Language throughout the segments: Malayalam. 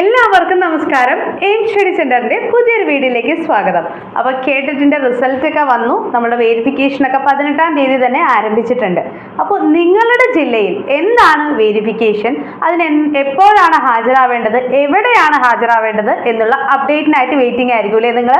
എല്ലാവർക്കും നമസ്കാരം. എയിം സ്റ്റഡി സെന്ററിന്റെ പുതിയൊരു വീഡിയോയിലേക്ക് സ്വാഗതം. അപ്പോൾ കേട്ടിട്ടിന്റെ റിസൾട്ട് ഒക്കെ വന്നു. നമ്മുടെ വെരിഫിക്കേഷൻ ഒക്കെ പതിനെട്ടാം തീയതി തന്നെ ആരംഭിച്ചിട്ടുണ്ട്. അപ്പോൾ നിങ്ങളുടെ ജില്ലയിൽ എന്താണ് വെരിഫിക്കേഷൻ അതിന് എപ്പോഴാണ് ഹാജരാവേണ്ടത്? എവിടെയാണ് ഹാജരാവേണ്ടത്? എന്നുള്ള അപ്ഡേറ്റിനായിട്ട് വെയിറ്റിംഗ് ആയിരിക്കുമല്ലേ നിങ്ങൾ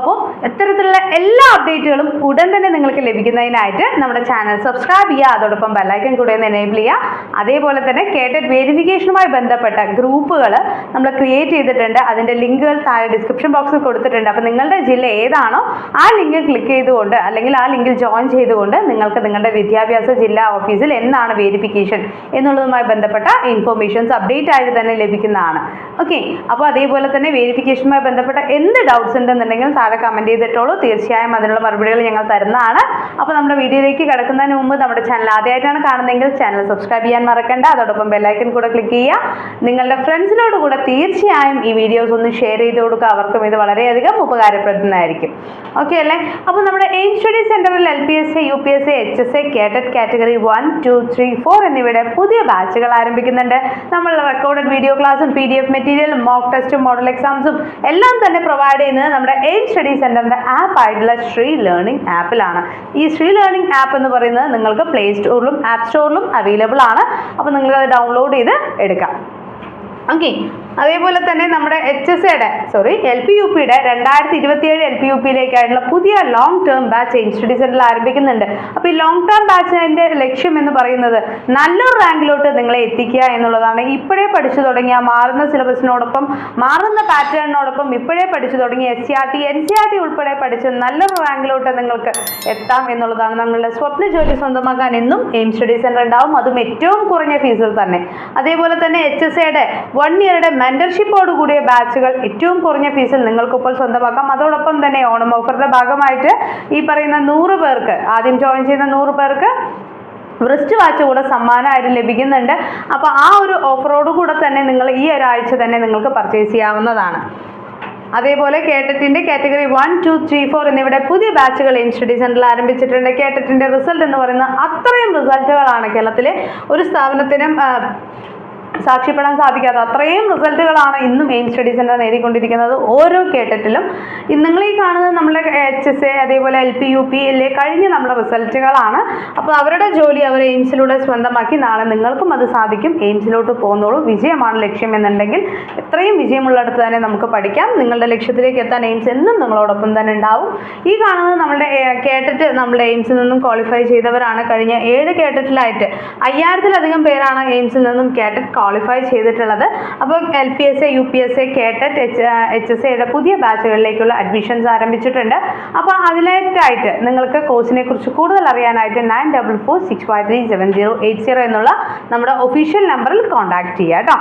അപ്പോൾ ഇത്തരത്തിലുള്ള എല്ലാ അപ്ഡേറ്റുകളും ഉടൻ തന്നെ നിങ്ങൾക്ക് ലഭിക്കുന്നതിനായിട്ട് നമ്മുടെ ചാനൽ സബ്സ്ക്രൈബ് ചെയ്യുക. അതോടൊപ്പം ബെല്ലൈക്കൻ കൂടെ ഒന്ന് എനേബിൾ ചെയ്യുക. അതേപോലെ തന്നെ കേട്ടറ്റ് വെരിഫിക്കേഷനുമായി ബന്ധപ്പെട്ട ഗ്രൂപ്പുകൾ നമ്മൾ ക്രിയേറ്റ് ചെയ്തിട്ടുണ്ട്. അതിന്റെ ലിങ്കുകൾ താഴെ ഡിസ്ക്രിപ്ഷൻ ബോക്സിൽ കൊടുത്തിട്ടുണ്ട്. അപ്പോൾ നിങ്ങളുടെ ജില്ല ഏതാണോ ആ ലിങ്ക് ക്ലിക്ക് ചെയ്തുകൊണ്ട് അല്ലെങ്കിൽ ആ ലിങ്കിൽ ജോയിൻ ചെയ്തുകൊണ്ട് നിങ്ങൾക്ക് നിങ്ങളുടെ വിദ്യാഭ്യാസ ജില്ലാ ഓഫീസിൽ എന്താണ് വെരിഫിക്കേഷൻ എന്നുള്ളതുമായി ബന്ധപ്പെട്ട ഇൻഫോർമേഷൻസ് അപ്ഡേറ്റ് ആയിട്ട് തന്നെ ലഭിക്കുന്നതാണ്. ഓക്കെ അപ്പോൾ അതേപോലെ തന്നെ വെരിഫിക്കേഷനുമായി ബന്ധപ്പെട്ട എന്ത് ഡൗട്ട്സ് ഉണ്ടെന്നുണ്ടെങ്കിൽ താഴെ കമന്റ് ചെയ്തിട്ടോളൂ. തീർച്ചയായും അതിനുള്ള മറുപടികൾ ഞങ്ങൾ തരുന്നതാണ്. അപ്പോൾ നമ്മുടെ വീഡിയോയിലേക്ക് കിടക്കുന്നതിന് മുമ്പ് നമ്മുടെ ചാനൽ ആദ്യമായിട്ടാണ് കാണുന്നതെങ്കിൽ ചാനൽ സബ്സ്ക്രൈബ് ചെയ്യാൻ മറക്കണ്ട. അതോടൊപ്പം ബെല്ലൈക്കൻ കൂടെ ക്ലിക്ക് ചെയ്യുക. നിങ്ങളുടെ ഫ്രണ്ട്സിനോട് കൂടെ തീർച്ചയായും ഈ വീഡിയോസ് ഒന്ന് ഷെയർ ചെയ്ത് കൊടുക്കുക. അവർക്കും ഇത് വളരെയധികം ഉപകാരപ്രദമായിരിക്കും. ഓക്കെ അല്ലേ? അപ്പോൾ നമ്മുടെ എയിം സ്റ്റഡി സെന്ററിൽ L P S A U P S A H S A KTET category one two three four എന്നിവയുടെ പുതിയ ബാച്ചുകൾ ആരംഭിക്കുന്നുണ്ട്. നമ്മൾ റെക്കോർഡഡ് വീഡിയോ ക്ലാസ്സും പി ഡി എഫ് മെറ്റീരിയലും മോക്ക് ടെസ്റ്റും മോഡൽ എക്സാംസും എല്ലാം തന്നെ പ്രൊവൈഡ് ചെയ്യുന്നത് നമ്മുടെ എയിം സ്റ്റഡി സെന്ററിന്റെ ആപ്പ് ആയിട്ടുള്ള ശ്രീ ലേണിംഗ് ആപ്പിലാണ് ഈ ശ്രീ ലേണിംഗ് ആപ്പ് എന്ന് പറയുന്നത് നിങ്ങൾക്ക് പ്ലേ സ്റ്റോറിലും ആപ്പ് സ്റ്റോറിലും അവൈലബിൾ ആണ്. അപ്പോൾ നിങ്ങൾ അത് ഡൗൺലോഡ് ചെയ്ത് എടുക്കാം. ഓക്കെ അതേപോലെ തന്നെ നമ്മുടെ എച്ച് എസ് എയുടെ സോറി എൽ പി യു പിയുടെ രണ്ടായിരത്തി ഇരുപത്തിയേഴ് എൽ പി യു പിയിലേക്കായിട്ടുള്ള പുതിയ ലോങ് ടേം ബാച്ച് ഇൻസ്റ്റിറ്റ്യൂട്ട് സെന്ററിൽ ആരംഭിക്കുന്നുണ്ട്. അപ്പോൾ ഈ ലോങ് ടേം ബാച്ചിന്റെ ലക്ഷ്യം എന്ന് പറയുന്നത് നല്ലൊരു റാങ്കിലോട്ട് നിങ്ങളെ എത്തിക്കുക എന്നുള്ളതാണ്. ഇപ്പോഴേ പഠിച്ചു തുടങ്ങിയ മാറുന്ന സിലബസിനോടൊപ്പം മാറുന്ന പാറ്റേണിനോടൊപ്പം ഇപ്പോഴേ പഠിച്ചു തുടങ്ങിയ S C R T N C R T ഉൾപ്പെടെ പഠിച്ച് നല്ലൊരു റാങ്കിലോട്ട് നിങ്ങൾക്ക് എത്താം എന്നുള്ളതാണ് നമ്മളുടെ സ്വപ്ന ജോലി സ്വന്തമാക്കാൻ എന്നും എയിം സ്റ്റഡി സെന്റർ ഉണ്ടാവും. അതും ഏറ്റവും കുറഞ്ഞ ഫീസിൽ തന്നെ. അതേപോലെ തന്നെ എച്ച് എസ് എയുടെ വൺ ഇയറുടെ മെന്റർഷിപ്പോട് കൂടിയ ബാച്ചുകൾ ഏറ്റവും കുറഞ്ഞ ഫീസിൽ നിങ്ങൾക്കിപ്പോൾ സ്വന്തമാക്കാം. അതോടൊപ്പം തന്നെ ഓണം ഓഫറിന്റെ ഭാഗമായിട്ട് ഈ പറയുന്ന നൂറ് പേർക്ക് ആദ്യം ജോയിൻ ചെയ്യുന്ന നൂറ് പേർക്ക് റിസ്റ്റ് വാച്ച് കൂടെ സമ്മാനമായിട്ട് ലഭിക്കുന്നുണ്ട്. അപ്പോൾ ആ ഒരു ഓഫറോട് കൂടെ തന്നെ നിങ്ങൾ ഈ ഒരാഴ്ച തന്നെ നിങ്ങൾക്ക് പർച്ചേസ് ചെയ്യാവുന്നതാണ്. അതേപോലെ കേട്ടറ്റിന്റെ category one two three four എന്നിവിടെ പുതിയ ബാച്ചുകൾ എയിം സ്റ്റഡി സെന്ററിൽ ആരംഭിച്ചിട്ടുണ്ട്. കേട്ടറ്റിന്റെ റിസൾട്ട് എന്ന് പറയുന്ന അത്രയും റിസൾട്ടുകളാണ് കേരളത്തിലെ ഒരു സ്ഥാപനത്തിനും സാക്ഷ്യപ്പെടാൻ സാധിക്കാത്ത അത്രയും റിസൾട്ടുകളാണ് ഇന്നും എയിം സ്റ്റഡി സെന്റർ നേടിക്കൊണ്ടിരിക്കുന്നത്. ഓരോ കേട്ടറ്റിലും നിങ്ങൾ ഈ കാണുന്നത് നമ്മുടെ എച്ച് എസ് എ അതേപോലെ എൽ പി യു പി എല്ലേ കഴിഞ്ഞ നമ്മുടെ റിസൾട്ടുകളാണ്. അപ്പോൾ അവരുടെ ജോലി അവർ എയിംസിലൂടെ സ്വന്തമാക്കി നാളെ നിങ്ങൾക്കും അത് സാധിക്കും. എയിംസിലോട്ട് പോകുന്നോളൂ വിജയമാണ് ലക്ഷ്യം എന്നുണ്ടെങ്കിൽ എത്രയും വിജയമുള്ളിടത്ത് തന്നെ നമുക്ക് പഠിക്കാം. നിങ്ങളുടെ ലക്ഷ്യത്തിലേക്ക് എത്താൻ എയിംസ് എന്നും നിങ്ങളോടൊപ്പം തന്നെ ഉണ്ടാവും. ഈ കാണുന്നത് നമ്മുടെ കേട്ടിട്ട് നമ്മുടെ എയിംസിൽ നിന്നും ക്വാളിഫൈ ചെയ്തവരാണ്. കഴിഞ്ഞ ഏഴ് കേട്ടറ്റിലായിട്ട് അയ്യായിരത്തിലധികം പേരാണ് എയിംസിൽ നിന്നും കേട്ടറ്റ് ക്വാളിഫൈ ചെയ്തിട്ടുള്ളത്. അപ്പോൾ L P S A U P S A KTET H H S എയുടെ പുതിയ ബാച്ചുകളിലേക്കുള്ള അഡ്മിഷൻസ് ആരംഭിച്ചിട്ടുണ്ട്. അപ്പോൾ അതിലേക്കായിട്ട് നിങ്ങൾക്ക് കോഴ്സിനെ കുറിച്ച് കൂടുതൽ അറിയാനായിട്ട് nine double four six five three seven zero eight zero എന്നുള്ള നമ്മുടെ ഒഫീഷ്യൽ നമ്പറിൽ കോൺടാക്ട് ചെയ്യുക കേട്ടോ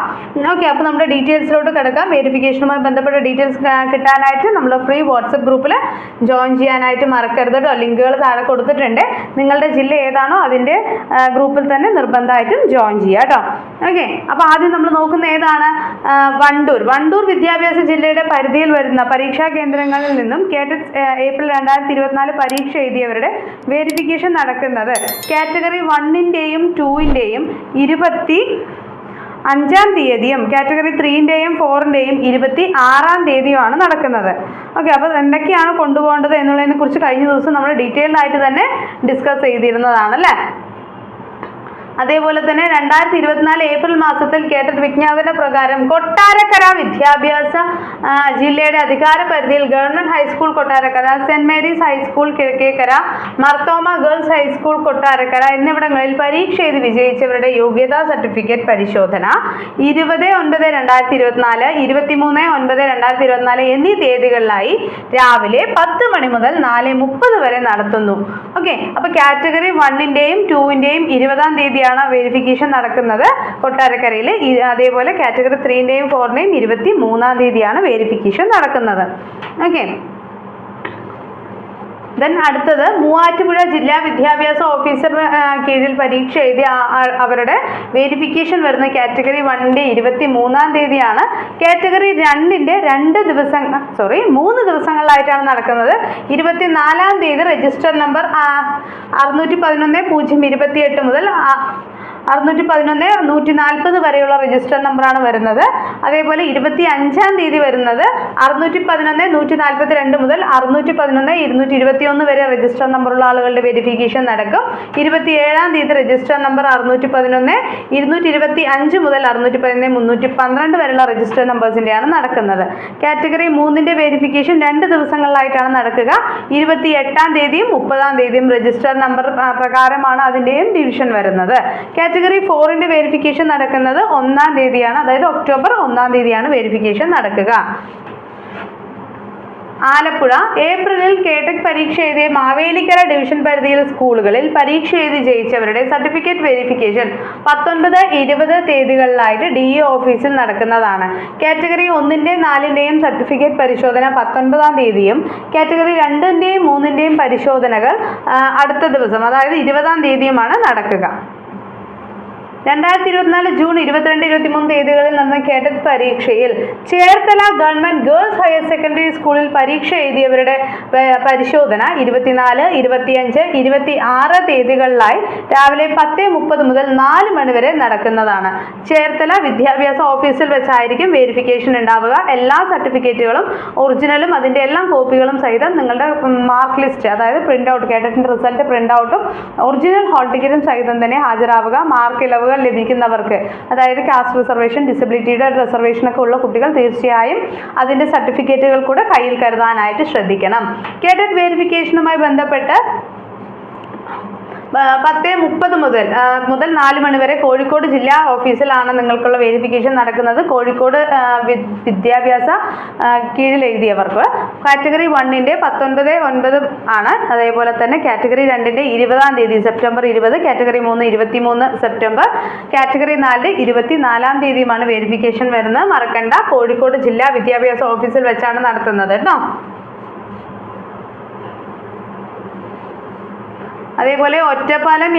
ഓക്കെ അപ്പോൾ നമ്മുടെ ഡീറ്റെയിൽസിലോട്ട് കിടക്കാം. വെരിഫിക്കേഷനുമായി ബന്ധപ്പെട്ട ഡീറ്റെയിൽസ് കിട്ടാനായിട്ട് നമ്മൾ ഫ്രീ വാട്സപ്പ് ഗ്രൂപ്പിൽ ജോയിൻ ചെയ്യാനായിട്ട് മറക്കരുത് കേട്ടോ ലിങ്കുകൾ താഴെ കൊടുത്തിട്ടുണ്ട്. നിങ്ങളുടെ ജില്ല ഏതാണോ അതിന്റെ ഗ്രൂപ്പിൽ തന്നെ നിർബന്ധമായിട്ടും ജോയിൻ ചെയ്യുക കേട്ടോ ഓക്കെ അപ്പോൾ ആദ്യം നമ്മൾ നോക്കുന്ന ഏതാണ്? വണ്ടൂർ. വണ്ടൂർ വിദ്യാഭ്യാസ ജില്ലയുടെ പരിധിയിൽ വരുന്ന പരീക്ഷാ കേന്ദ്രങ്ങളിൽ നിന്നും കേട്ടറ്റ് ഏപ്രിൽ രണ്ടായിരത്തി ഇരുപത്തിനാല് പരീക്ഷ എഴുതിയവരുടെ വെരിഫിക്കേഷൻ നടക്കുന്നത്. കാറ്റഗറി വണ്ണിന്റെയും ടൂവിന്റെയും ഇരുപത്തി അഞ്ചാം തീയതിയും കാറ്റഗറി ത്രീന്റെയും ഫോറിന്റെയും ഇരുപത്തി ആറാം തീയതിയുമാണ് നടക്കുന്നത്. ഓക്കെ അപ്പോൾ എന്തൊക്കെയാണ് കൊണ്ടുപോകേണ്ടത് എന്നുള്ളതിനെ കുറിച്ച് കഴിഞ്ഞ ദിവസം നമ്മൾ ഡീറ്റെയിൽഡ് ആയിട്ട് തന്നെ ഡിസ്കസ് ചെയ്തിരുന്നതാണ് അല്ലേ? അതേപോലെ തന്നെ രണ്ടായിരത്തി ഇരുപത്തിനാല് ഏപ്രിൽ മാസത്തിൽ കേട്ട വിജ്ഞാപന പ്രകാരം കൊട്ടാരക്കര വിദ്യാഭ്യാസ ജില്ലയുടെ അധികാര പരിധിയിൽ government high school Kottarakkara saint Mary's high school Kizhakkekara Marthoma girls high school Kottarakkara എന്നിവിടങ്ങളിൽ പരീക്ഷ എഴുതി വിജയിച്ചവരുടെ യോഗ്യതാ സർട്ടിഫിക്കറ്റ് പരിശോധന ഇരുപത് ഒൻപത് രണ്ടായിരത്തി ഇരുപത്തിനാല് ഇരുപത്തിമൂന്ന് ഒൻപത് രണ്ടായിരത്തി ഇരുപത്തിനാല് എന്നീ തീയതികളിലായി രാവിലെ പത്ത് മണി മുതൽ നാല് മുപ്പത് വരെ നടത്തുന്നു. ഓക്കെ അപ്പോൾ കാറ്റഗറി വണ്ണിന്റെയും ടൂവിന്റെയും ഇരുപതാം തീയതിയാണ് വെരിഫിക്കേഷൻ നടക്കുന്നത്. കൊട്ടാരക്കരയിൽ അതേപോലെ കാറ്റഗറി ത്രീന്റെയും ഫോറിന്റെയും ഇരുപത്തി മൂന്നാം തീയതിയാണ് വെരിഫിക്കേഷൻ നടക്കുന്നത്. ഓക്കെ ദെൻ അടുത്തത് മൂവാറ്റുപുഴ ജില്ലാ വിദ്യാഭ്യാസ ഓഫീസർ കീഴിൽ പരീക്ഷ എഴുതിയ അവരുടെ വെരിഫിക്കേഷൻ വരുന്ന കാറ്റഗറി വണ്ണിന്റെ ഇരുപത്തി മൂന്നാം തീയതിയാണ്. കാറ്റഗറി രണ്ടിന്റെ രണ്ട് ദിവസം സോറി മൂന്ന് ദിവസങ്ങളിലായിട്ടാണ് നടക്കുന്നത്. ഇരുപത്തിനാലാം തീയതി രജിസ്റ്റർ നമ്പർ അറുന്നൂറ്റി പതിനൊന്ന് പൂജ്യം ഇരുപത്തി എട്ട് മുതൽ അറുന്നൂറ്റി പതിനൊന്ന് നൂറ്റി നാൽപ്പത് വരെയുള്ള രജിസ്റ്റർ നമ്പറാണ് വരുന്നത്. അതേപോലെ ഇരുപത്തി അഞ്ചാം തീയതി വരുന്നത് അറുന്നൂറ്റി പതിനൊന്ന് നൂറ്റി നാൽപ്പത്തി രണ്ട് മുതൽ അറുന്നൂറ്റി പതിനൊന്ന് ഇരുന്നൂറ്റി ഇരുപത്തി ഒന്ന് വരെ രജിസ്റ്റർ നമ്പറുള്ള ആളുകളുടെ വെരിഫിക്കേഷൻ നടക്കും. ഇരുപത്തി ഏഴാം തീയതി രജിസ്റ്റർ നമ്പർ അറുന്നൂറ്റി പതിനൊന്ന് ഇരുന്നൂറ്റി ഇരുപത്തി അഞ്ച് മുതൽ അറുന്നൂറ്റി പതിനൊന്ന് മുന്നൂറ്റി പന്ത്രണ്ട് വരെയുള്ള രജിസ്റ്റർ നമ്പേഴ്സിന്റെയാണ് നടക്കുന്നത്. കാറ്റഗറി മൂന്നിന്റെ വെരിഫിക്കേഷൻ രണ്ട് ദിവസങ്ങളിലായിട്ടാണ് നടക്കുക. ഇരുപത്തി എട്ടാം തീയതിയും മുപ്പതാം തീയതിയും രജിസ്റ്റർ നമ്പർ പ്രകാരമാണ് അതിന്റെയും ഡിവിഷൻ വരുന്നത്. കാറ്റഗറി ഫോറിന്റെ വെരിഫിക്കേഷൻ നടക്കുന്നത് ഒന്നാം തീയതിയാണ്. അതായത് ഒക്ടോബർ ഒന്നാം തീയതിയാണ് വെരിഫിക്കേഷൻ നടക്കുക. ആലപ്പുഴ ഏപ്രിലിൽ കേട്ടക് പരീക്ഷ എഴുതിയ മാവേലിക്കര ഡിവിഷൻ പരിധിയിൽ സ്കൂളുകളിൽ പരീക്ഷ എഴുതി ജയിച്ചവരുടെ സർട്ടിഫിക്കറ്റ് വെരിഫിക്കേഷൻ പത്തൊൻപത് ഇരുപത് തീയതികളിലായിട്ട് ഡി ഇ ഓഫീസിൽ നടക്കുന്നതാണ്. കാറ്റഗറി ഒന്നിന്റെയും നാലിന്റെയും സർട്ടിഫിക്കറ്റ് പരിശോധന പത്തൊൻപതാം തീയതിയും കാറ്റഗറി രണ്ടിന്റെയും മൂന്നിന്റെയും പരിശോധനകൾ അടുത്ത ദിവസം അതായത് ഇരുപതാം തീയതിയുമാണ് നടക്കുക. രണ്ടായിരത്തി ഇരുപത്തിനാല് ജൂൺ ഇരുപത്തിരണ്ട് ഇരുപത്തിമൂന്ന് തീയതികളിൽ നടന്ന കേഡറ്റ് പരീക്ഷയിൽ Cherthala government girls higher secondary സ്കൂളിൽ പരീക്ഷ എഴുതിയവരുടെ പരിശോധന ഇരുപത്തിനാല് ഇരുപത്തിയഞ്ച് ഇരുപത്തി ആറ് തീയതികളിലായി രാവിലെ പത്ത് മുപ്പത് മുതൽ നാല് മണിവരെ നടക്കുന്നതാണ്. ചേർത്തല വിദ്യാഭ്യാസ ഓഫീസിൽ വെച്ചായിരിക്കും വെരിഫിക്കേഷൻ ഉണ്ടാവുക. എല്ലാ സർട്ടിഫിക്കറ്റുകളും ഒറിജിനലും അതിന്റെ എല്ലാം കോപ്പികളും സഹിതം നിങ്ങളുടെ മാർക്ക് ലിസ്റ്റ് അതായത് പ്രിന്റ് ഔട്ട് കേഡറ്റിന്റെ റിസൾട്ട് പ്രിന്റ് ഔട്ടും ഒറിജിനൽ ഹോൾ ടിക്കറ്റും സഹിതം തന്നെ ഹാജരാവുക. മാർക്ക് ഇളവുകൾ ലഭിക്കുന്നവർക്ക്. അതായത് കാസ്റ്റ് റിസർവേഷൻ ഡിസബിലിറ്റിയുടെ റിസർവേഷനൊക്കെ ഉള്ള കുട്ടികൾ തീർച്ചയായും അതിന്റെ സർട്ടിഫിക്കറ്റുകൾ കൂടെ കയ്യിൽ കരുതാനായിട്ട് ശ്രദ്ധിക്കണം. കേഡറ്റ് വെരിഫിക്കേഷനുമായി ബന്ധപ്പെട്ട് പത്ത് മുപ്പത് മുതൽ മുതൽ നാല് മണി വരെ കോഴിക്കോട് ജില്ലാ ഓഫീസിലാണ് നിങ്ങൾക്കുള്ള വെരിഫിക്കേഷൻ നടക്കുന്നത്. കോഴിക്കോട് വിദ്യാഭ്യാസ കീഴിൽ എഴുതിയവർക്ക്. കാറ്റഗറി വണ്ണിന്റെ പത്തൊൻപത് ഒൻപത് ആണ്. അതേപോലെ തന്നെ കാറ്റഗറി രണ്ടിന്റെ ഇരുപതാം തീയതി സെപ്റ്റംബർ ഇരുപത്. കാറ്റഗറി മൂന്ന് ഇരുപത്തി മൂന്ന് സെപ്റ്റംബർ. കാറ്റഗറി നാല് ഇരുപത്തി നാലാം തീയതിയുമാണ് വെരിഫിക്കേഷൻ വരുന്നത്. മറക്കണ്ട. കോഴിക്കോട് ജില്ലാ വിദ്യാഭ്യാസ ഓഫീസിൽ വെച്ചാണ് നടത്തുന്നത് കേട്ടോ. അതേപോലെ ഒറ്റപ്പാലം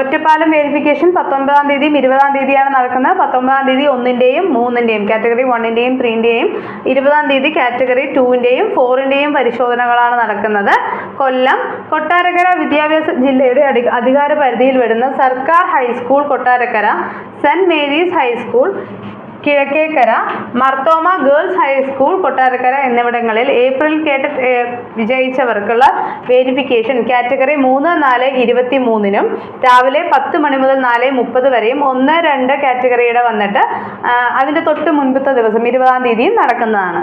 ഒറ്റപ്പാലം വെരിഫിക്കേഷൻ പത്തൊൻപതാം തീയതിയും ഇരുപതാം തീയതിയാണ് നടക്കുന്നത്. പത്തൊമ്പതാം തീയതി ഒന്നിന്റെയും മൂന്നിന്റെയും കാറ്റഗറി വണ്ണിന്റെയും ത്രീന്റെയും ഇരുപതാം തീയതി കാറ്റഗറി ടൂവിന്റെയും ഫോറിന്റെയും പരിശോധനകളാണ് നടക്കുന്നത്. കൊല്ലം കൊട്ടാരക്കര വിദ്യാഭ്യാസ ജില്ലയുടെ അധികാര പരിധിയിൽ വരുന്ന സർക്കാർ high school Kottarakkara saint Mary's high school Kizhakkekara Marthoma girls high school Kottarakkara എന്നിവിടങ്ങളിൽ ഏപ്രിൽ കേട്ട് വിജയിച്ചവർക്കുള്ള വെരിഫിക്കേഷൻ കാറ്റഗറി മൂന്ന് നാല് ഇരുപത്തി മൂന്നിനും രാവിലെ പത്ത് മണി മുതൽ നാല് മുപ്പത് വരെയും ഒന്ന് രണ്ട് കാറ്റഗറിയുടെ വന്നിട്ട് അതിന്റെ തൊട്ട് മുൻപത്തെ ദിവസം ഇരുപതാം തീയതിയും നടക്കുന്നതാണ്.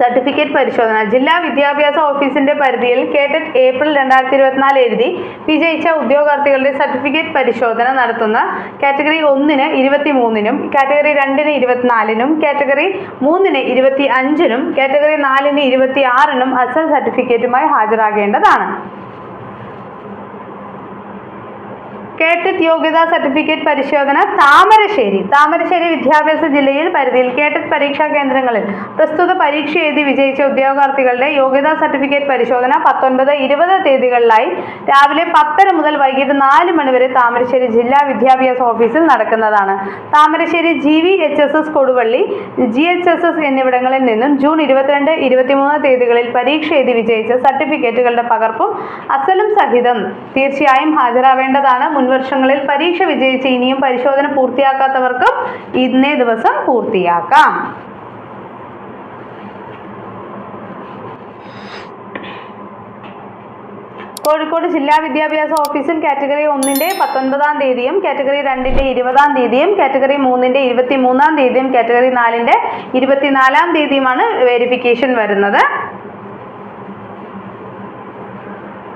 സർട്ടിഫിക്കറ്റ് പരിശോധന. ജില്ലാ വിദ്യാഭ്യാസ ഓഫീസിന്റെ പരിധിയിൽ കേട്ടറ്റ് ഏപ്രിൽ രണ്ടായിരത്തി ഇരുപത്തിനാല് എഴുതി വിജയിച്ച ഉദ്യോഗാർത്ഥികളുടെ സർട്ടിഫിക്കറ്റ് പരിശോധന നടത്തുന്ന കാറ്റഗറി ഒന്നിന് ഇരുപത്തി മൂന്നിനും കാറ്റഗറി രണ്ടിന് ഇരുപത്തിനാലിനും കാറ്റഗറി മൂന്നിന് ഇരുപത്തി അഞ്ചിനും കാറ്റഗറി നാലിന് ഇരുപത്തി ആറിനും അസൽ സർട്ടിഫിക്കറ്റുമായി ഹാജരാകേണ്ടതാണ്. കേട്ടറ്റ് യോഗ്യതാ സർട്ടിഫിക്കറ്റ് പരിശോധന താമരശ്ശേരി. താമരശ്ശേരി വിദ്യാഭ്യാസ ജില്ലയിൽ പരിധിയിൽ കേട്ടറ്റ് പരീക്ഷാ കേന്ദ്രങ്ങളിൽ പ്രസ്തുത പരീക്ഷ എഴുതി വിജയിച്ച ഉദ്യോഗാർത്ഥികളുടെ യോഗ്യതാ സർട്ടിഫിക്കറ്റ് പരിശോധന പത്തൊൻപത് ഇരുപത് തീയതികളിലായി രാവിലെ പത്തര മുതൽ വൈകിട്ട് നാല് മണിവരെ താമരശ്ശേരി ജില്ലാ വിദ്യാഭ്യാസ ഓഫീസിൽ നടക്കുന്നതാണ്. Thamarassery G V H S S Koduvally G H S S എന്നിവിടങ്ങളിൽ നിന്നും ജൂൺ ഇരുപത്തിരണ്ട് ഇരുപത്തിമൂന്ന് തീയതികളിൽ പരീക്ഷ എഴുതി വിജയിച്ച സർട്ടിഫിക്കറ്റുകളുടെ പകർപ്പും അസലും സഹിതം തീർച്ചയായും ഹാജരാവേണ്ടതാണ്. മുൻവർഷങ്ങളിൽ പരീക്ഷ വിജയിച്ച് ഇനിയും പരിശോധന പൂർത്തിയാക്കാത്തവർക്കും ഇന്നേ ദിവസം പൂർത്തിയാക്കാം. കോഴിക്കോട് ജില്ലാ വിദ്യാഭ്യാസ ഓഫീസിൽ കാറ്റഗറി ഒന്നിന്റെ പത്തൊൻപതാം തീയതിയും കാറ്റഗറി രണ്ടിന്റെ ഇരുപതാം തീയതിയും കാറ്റഗറി മൂന്നിന്റെ ഇരുപത്തി മൂന്നാം തീയതിയും കാറ്റഗറി നാലിന്റെ ഇരുപത്തിനാലാം തീയതിയുമാണ് വെരിഫിക്കേഷൻ വരുന്നത്.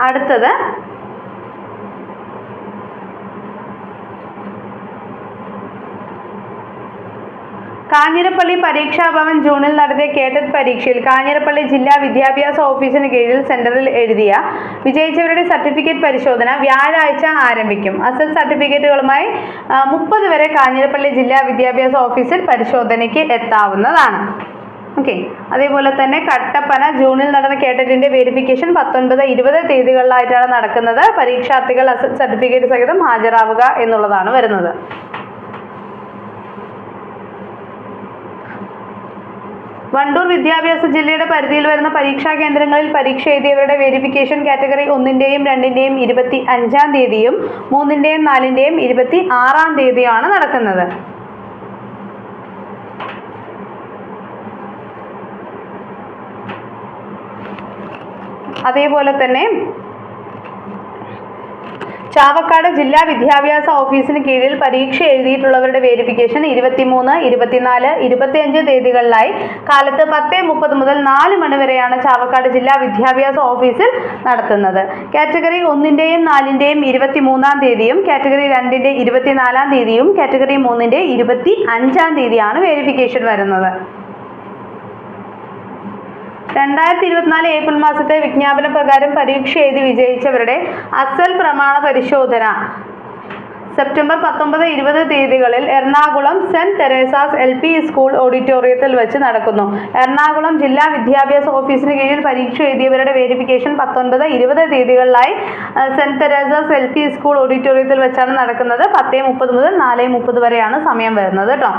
അടുത്തത് കാഞ്ഞിരപ്പള്ളി പരീക്ഷാഭവൻ ജൂണിൽ നടത്തിയ കേട്ടറ്റ് പരീക്ഷയിൽ കാഞ്ഞിരപ്പള്ളി ജില്ലാ വിദ്യാഭ്യാസ ഓഫീസിന് കീഴിൽ സെന്ററിൽ എഴുതിയ വിജയിച്ചവരുടെ സർട്ടിഫിക്കറ്റ് പരിശോധന വ്യാഴാഴ്ച ആരംഭിക്കും. അസൽ സർട്ടിഫിക്കറ്റുകളുമായി മുപ്പത് വരെ കാഞ്ഞിരപ്പള്ളി ജില്ലാ വിദ്യാഭ്യാസ ഓഫീസിൽ പരിശോധനയ്ക്ക് എത്താവുന്നതാണ്. ഓക്കെ. അതേപോലെ തന്നെ കട്ടപ്പന ജൂണിൽ നടന്ന കേട്ടറ്റിന്റെ വെരിഫിക്കേഷൻ പത്തൊൻപത് ഇരുപത് തീയതികളിലായിട്ടാണ് നടക്കുന്നത്. പരീക്ഷാർത്ഥികൾ അസൽ സർട്ടിഫിക്കറ്റ് സഹിതം ഹാജരാവുക എന്നുള്ളതാണ് വരുന്നത്. വണ്ടൂർ വിദ്യാഭ്യാസ ജില്ലയുടെ പരിധിയിൽ വരുന്ന പരീക്ഷാ കേന്ദ്രങ്ങളിൽ പരീക്ഷ എഴുതിയവരുടെ വെരിഫിക്കേഷൻ കാറ്റഗറി ഒന്നിന്റെയും രണ്ടിന്റെയും ഇരുപത്തി അഞ്ചാം തീയതിയും മൂന്നിന്റെയും നാലിന്റെയും ഇരുപത്തി ആറാം തീയതിയുമാണ് നടക്കുന്നത്. അതേപോലെ തന്നെ ചാവക്കാട് ജില്ലാ വിദ്യാഭ്യാസ ഓഫീസിന് കീഴിൽ പരീക്ഷ എഴുതിയിട്ടുള്ളവരുടെ വേരിഫിക്കേഷൻ ഇരുപത്തിമൂന്ന് ഇരുപത്തിനാല് ഇരുപത്തിയഞ്ച് തീയതികളിലായി. കാലത്ത് പത്ത് മുപ്പത് മുതൽ നാല് മണി വരെയാണ് ചാവക്കാട് ജില്ലാ വിദ്യാഭ്യാസ ഓഫീസിൽ നടത്തുന്നത്. കാറ്റഗറി ഒന്നിന്റെയും നാലിന്റെയും ഇരുപത്തി മൂന്നാം തീയതിയും കാറ്റഗറി രണ്ടിന്റെ ഇരുപത്തിനാലാം തീയതിയും കാറ്റഗറി മൂന്നിന്റെ ഇരുപത്തി അഞ്ചാം തീയതിയാണ് വേരിഫിക്കേഷൻ വരുന്നത്. രണ്ടായിരത്തി ഇരുപത്തിനാല് ഏപ്രിൽ മാസത്തെ വിജ്ഞാപന പ്രകാരം പരീക്ഷ എഴുതി വിജയിച്ചവരുടെ അസൽ പ്രമാണ പരിശോധന. സെപ്റ്റംബർ പത്തൊമ്പത് ഇരുപത് തീയതികളിൽ Ernakulam saint Teresa's L P school ഓഡിറ്റോറിയത്തിൽ വെച്ച് നടക്കുന്നു. എറണാകുളം ജില്ലാ വിദ്യാഭ്യാസ ഓഫീസിന് കീഴിൽ പരീക്ഷ എഴുതിയവരുടെ വെരിഫിക്കേഷൻ പത്തൊൻപത് ഇരുപത് തീയതികളിലായി saint Teresa's L P school ഓഡിറ്റോറിയത്തിൽ വെച്ചാണ് നടക്കുന്നത്. പത്തേ മുപ്പത് മുതൽ നാല് മുപ്പത് വരെയാണ് സമയം വരുന്നത് കേട്ടോ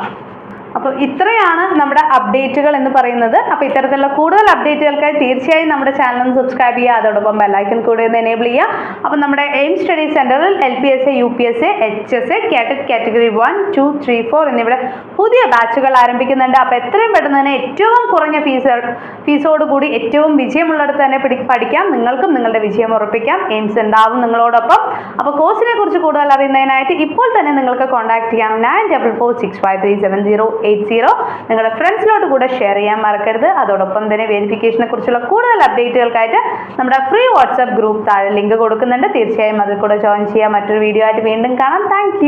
അപ്പോൾ ഇത്രയാണ് നമ്മുടെ അപ്ഡേറ്റുകൾ എന്ന് പറയുന്നത്. അപ്പോൾ ഇത്തരത്തിലുള്ള കൂടുതൽ അപ്ഡേറ്റുകൾക്കായി തീർച്ചയായും നമ്മുടെ ചാനൽ സബ്സ്ക്രൈബ് ചെയ്യുക. അതോടൊപ്പം ബെല്ലൈക്കൺ കൂടെ ഒന്ന് എനേബിൾ ചെയ്യുക. അപ്പോൾ നമ്മുടെ എയിം സ്റ്റഡി സെന്ററിൽ L P S A U P S A H S A KTET category one two three four എന്നിവിടെ പുതിയ ബാച്ചുകൾ ആരംഭിക്കുന്നുണ്ട്. അപ്പോൾ എത്രയും പെട്ടെന്ന് തന്നെ ഏറ്റവും കുറഞ്ഞ ഫീസ് ഫീസോട് കൂടി ഏറ്റവും വിജയമുള്ളിടത്ത് തന്നെ പഠിക്കാം. നിങ്ങൾക്കും നിങ്ങളുടെ വിജയം ഉറപ്പിക്കാം. എയിംസ് ഉണ്ടാവും നിങ്ങളോടൊപ്പം. അപ്പോൾ കോഴ്സിനെ കുറിച്ച് കൂടുതൽ അറിയുന്നതിനായിട്ട് ഇപ്പോൾ തന്നെ നിങ്ങൾക്ക് കോൺടാക്ട് ചെയ്യാം. Nine double four six five three seven zero eight zero. നിങ്ങളുടെ ഫ്രണ്ട്സിലോട്ട് കൂടെ ഷെയർ ചെയ്യാൻ മറക്കരുത്. അതോടൊപ്പം തന്നെ വെരിഫിക്കേഷനെ കുറിച്ചുള്ള കൂടുതൽ അപ്ഡേറ്റുകൾക്കായിട്ട് നമ്മുടെ ഫ്രീ വാട്സ്ആപ്പ് ഗ്രൂപ്പ് താഴെ ലിങ്ക് കൊടുക്കുന്നുണ്ട്. തീർച്ചയായും അതിൽ കൂടെ ജോയിൻ ചെയ്യാം മറ്റൊരു വീഡിയോ ആയിട്ട് വീണ്ടും കാണാം. താങ്ക്